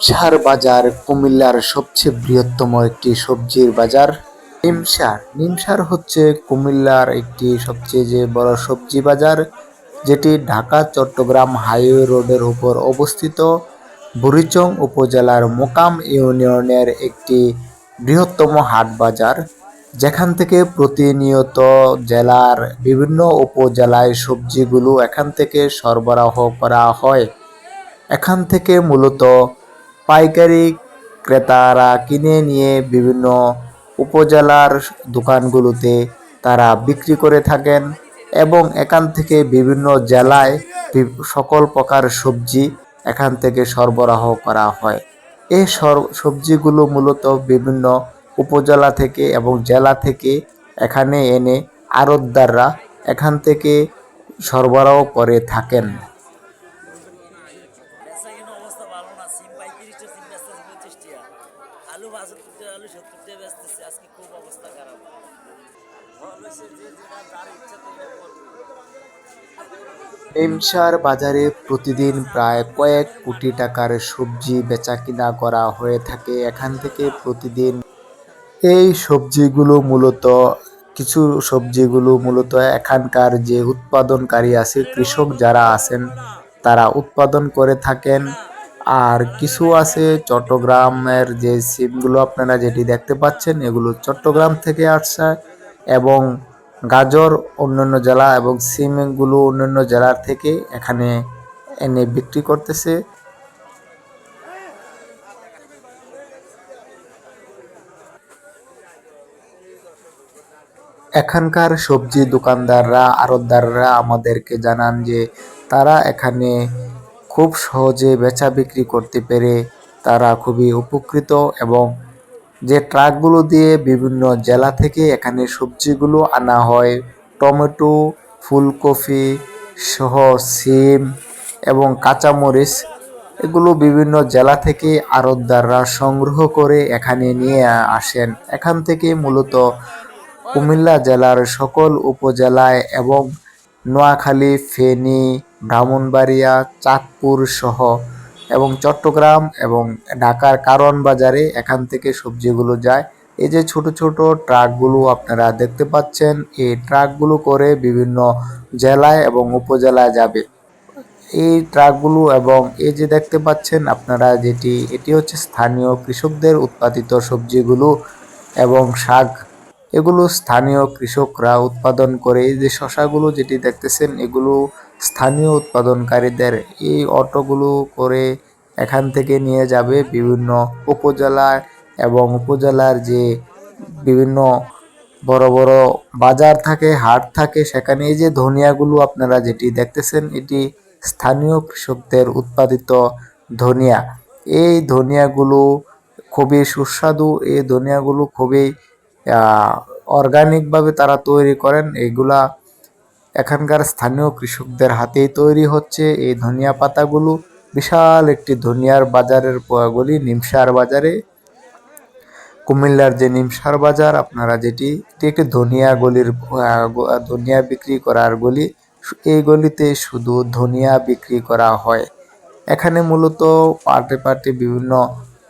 নিমসার বাজার কুমিল্লার সবচেয়ে বৃহত্তম একটি সবজির বাজার নিমসার। নিমসার হচ্ছে কুমিল্লার একটি সবচেয়ে যে বড় সবজি বাজার, যেটি ঢাকা, চট্টগ্রাম হাইওয়ে রোডের উপর অবস্থিত। বুড়িচং উপজেলার মোকাম ইউনিয়নের একটি বৃহত্তম হাট বাজার, যেখান থেকে প্রতিনিয়ত জেলার বিভিন্ন উপজেলায় সবজিগুলো এখান থেকে সরবরাহ করা হয়। এখান থেকে মূলত পাইকারি ক্রেতারা কিনে নিয়ে বিভিন্ন উপজেলার দোকানগুলোতে তারা বিক্রি করে থাকেন এবং এখান থেকে বিভিন্ন জেলায় সকল প্রকার সবজি এখান থেকে সরবরাহ করা হয়। এই সবজিগুলো মূলত বিভিন্ন উপজেলা থেকে এবং জেলা থেকে এখানে এনে আড়তদাররা এখান থেকে সরবরাহ করে থাকেন। এমসার বাজারে প্রতিদিন প্রায় কয়েক কোটি টাকার সবজি বেচা কিনা করা হয়ে থাকে। এখান থেকে প্রতিদিন এই সবজিগুলো মূলত, কিছু সবজিগুলো মূলত এখানকার যে উৎপাদনকারী আছে, কৃষক যারা আছেন, তারা উৎপাদন করে থাকেন। আর কিছু আছে চট্টগ্রামের যে সিমগুলো আপনারা যেটি দেখতে পাচ্ছেন, এগুলো চট্টগ্রাম থেকে আসছে এবং গাজর অন্যান্য জেলা এবং সিমগুলো অন্যান্য জেলার থেকে এখানে এনে বিক্রি করতেছে। এখানকার সবজি দোকানদাররা, আড়তদাররা আমাদেরকে জানান যে তারা এখানে খুব সহজে বেচা বিক্রি করতে পেরে তারা খুবই উপকৃত এবং যে ট্রাকগুলো দিয়ে বিভিন্ন জেলা থেকে এখানে সবজিগুলো আনা হয়, টমেটো, ফুলকপি, সহ সিম এবং কাঁচামরিচ, এগুলো বিভিন্ন জেলা থেকে আড়তদাররা সংগ্রহ করে এখানে নিয়ে আসেন। এখান থেকে মূলত কুমিল্লা জেলার সকল উপজেলায় এবং নোয়াখালী, ফেনী, ব্রাহ্মণবাড়িয়া, চাঁদপুর সহ এবং চট্টগ্রাম এবং ঢাকার কারণ বাজারে এখান থেকে সবজিগুলো যায়। এই যে ছোট ছোট ট্রাকগুলো আপনারা দেখতে পাচ্ছেন, এই ট্রাকগুলো করে বিভিন্ন জেলায় এবং উপজেলায় যাবে। এই ট্রাকগুলো এবং এই যে দেখতে পাচ্ছেন আপনারা যেটি, এটি হচ্ছে স্থানীয় কৃষকদের উৎপাদিত সবজিগুলো এবং শাক। এগুলো স্থানীয় কৃষকরা উৎপাদন করে। এই যে শশাগুলো যেটি দেখতেছেন, এগুলো স্থানীয় উৎপাদনকারীদের এই অটোগুলো করে এখান থেকে নিয়ে যাবে বিভিন্ন উপজেলায় এবং উপজেলার যে বিভিন্ন বড় বড় বাজার থাকে, হাট থাকে, সেখানে এই যে ধনিয়াগুলো আপনারা যেটি দেখতেছেন, এটি স্থানীয় কৃষকদের উৎপাদিত ধনিয়া। এই ধনিয়াগুলো খুবই সুস্বাদু, এই ধনিয়াগুলো খুবই অর্গানিকভাবে তারা তৈরি করেন। এগুলা এখানকার স্থানীয় কৃষকদের হাতেই তৈরি হচ্ছে এই ধনিয়া পাতাগুলো। বিশাল একটি ধনিয়ার বাজারের গলি নিমসার বাজারে। কুমিল্লার যে নিমসার বাজার, আপনারা যেটি, এটি একটি ধনিয়া গলির ধনিয়া বিক্রি করার গলি। এই গলিতে শুধু ধনিয়া বিক্রি করা হয়। এখানে মূলত পার্টে পার্টে বিভিন্ন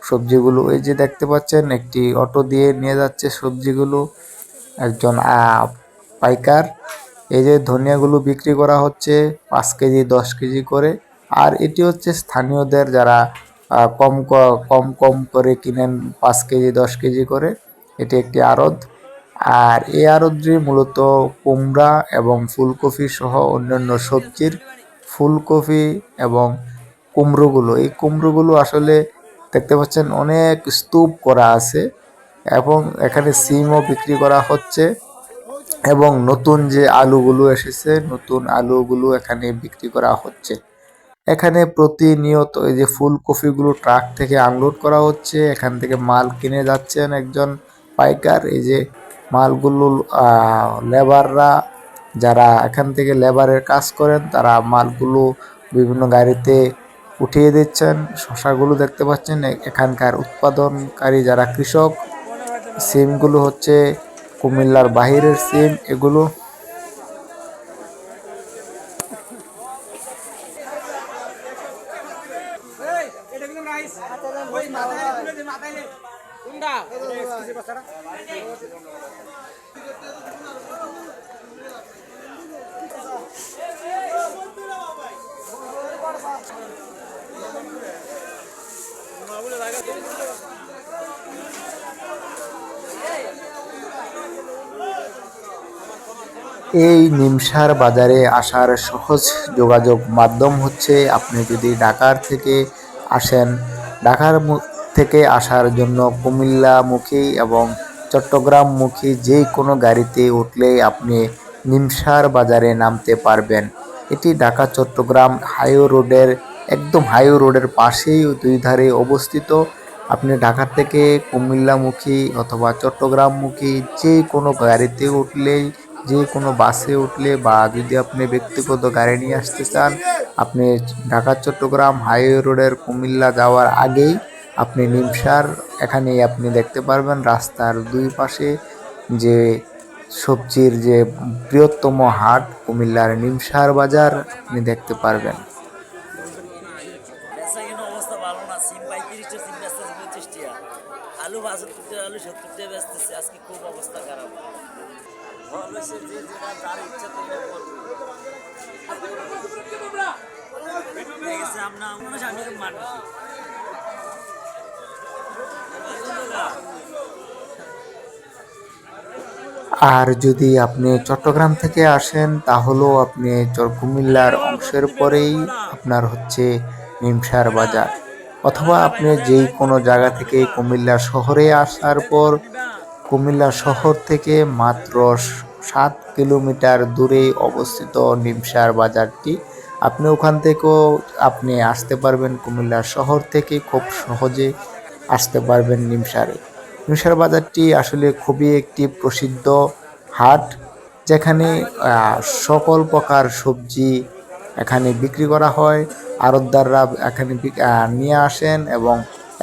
সবজিগুলো, এই যে দেখতে পাচ্ছেন, একটি অটো দিয়ে নিয়ে যাচ্ছে সবজিগুলো। একজন পাইকার। এই যে ধনিয়াগুলো বিক্রি করা হচ্ছে, পাঁচ কেজি, দশ কেজি করে। আর এটি হচ্ছে স্থানীয়দের যারা কম কম কম করে কিনেন, পাঁচ কেজি, দশ কেজি করে, এটি একটি আড়ত। আর এই আড়তটি মূলত কুমড়া এবং ফুলকপি সহ অন্যান্য সবজির ফুলকপি এবং কুমড়োগুলো। এই কুমড়োগুলো আসলে দেখতে পাচ্ছেন অনেক স্তূপ করা আছে এবং এখানে সিমও বিক্রি করা হচ্ছে। এবং নতুন যে আলুগুলো এসেছে, নতুন আলুগুলো এখানে বিক্রি করা হচ্ছে। এখানে প্রতিনিয়ত এই যে ফুলকপিগুলো ট্রাক থেকে আনলোড করা হচ্ছে, এখান থেকে মাল কিনে যাচ্ছেন একজন পাইকার। এই যে মালগুলো লেবাররা যারা এখান থেকে লেবারের কাজ করেন, তারা মালগুলো বিভিন্ন গাড়িতে উঠিয়ে দিচ্ছেন। শশাগুলো দেখতে পাচ্ছেন এখানকার উৎপাদনকারী যারা কৃষক, সিমগুলো হচ্ছে কুমিল্লার বাহিরের সিম এগুলো এই নিমসার বাজারে আসার সহজ যোগাযোগ মাধ্যম হচ্ছে আপনি যদি ঢাকার থেকে আসেন, ঢাকার থেকে আসার জন্য কুমিল্লামুখী এবং চট্টগ্রামমুখী যে কোনো গাড়িতে উঠলেই আপনি নিমসার বাজারে নামতে পারবেন। এটি ঢাকা চট্টগ্রাম হাইওয়ে রোডের, একদম হাইও রোডের পাশেই দুই ধারে অবস্থিত। আপনি ঢাকা থেকে কুমিল্লামুখী অথবা চট্টগ্রামমুখী যে কোনো গাড়িতে উঠলেই যে কোনো বাসে উঠলে বা যদি আপনি ব্যক্তিগত গাড়ি নিয়ে আসতে চান, আপনি ঢাকা, চট্টগ্রাম হাইওয়ে রোডের কুমিল্লা যাওয়ার আগেই আপনি নিমসার এখানে আপনি দেখতে পারবেন রাস্তার দুই পাশে যে সবজির যে বৃহত্তম হাট কুমিল্লার নিমসার বাজার আপনি দেখতে পারবেন। আর যদি আপনি চট্টগ্রাম থেকে আসেন, তাহলেও আপনি কুমিল্লার অংশের পরেই আপনার হচ্ছে নিমসার বাজার। অথবা আপনি যেই কোনো জায়গা থেকে কুমিল্লা শহরে আসার পর, কুমিল্লা শহর থেকে মাত্র সাত কিলোমিটার দূরে অবস্থিত নিমসার বাজারটি আপনি ওখান থেকেও আপনি আসতে পারবেন কুমিল্লা শহর থেকে খুব সহজে আসতে পারবেন নিমসারে নিমসার বাজারটি আসলে খুবই একটি প্রসিদ্ধ হাট, যেখানে সকল প্রকার সবজি এখানে বিক্রি করা হয়। আড়তদাররা এখানে নিয়ে আসেন এবং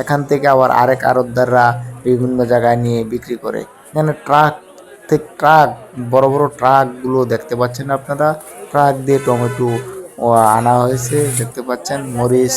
এখান থেকে আবার আরেক আড়তদাররা বিভিন্ন জায়গায় নিয়ে বিক্রি করে। এখানে ট্রাক ট্রাক, বড় বড় ট্রাকগুলো দেখতে পাচ্ছেন আপনারা। ট্রাক দিয়ে টমেটো ও আনা হয়েছে দেখতে পাচ্ছেন মরিচ।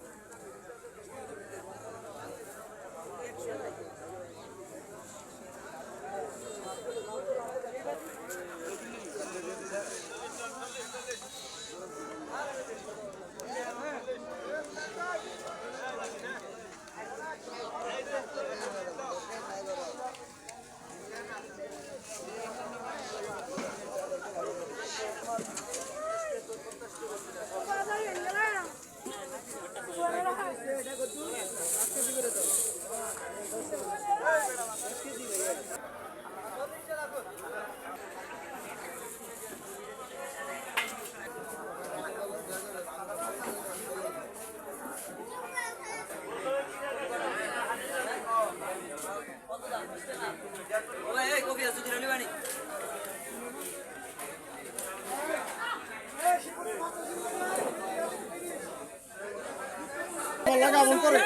লাগা মন করে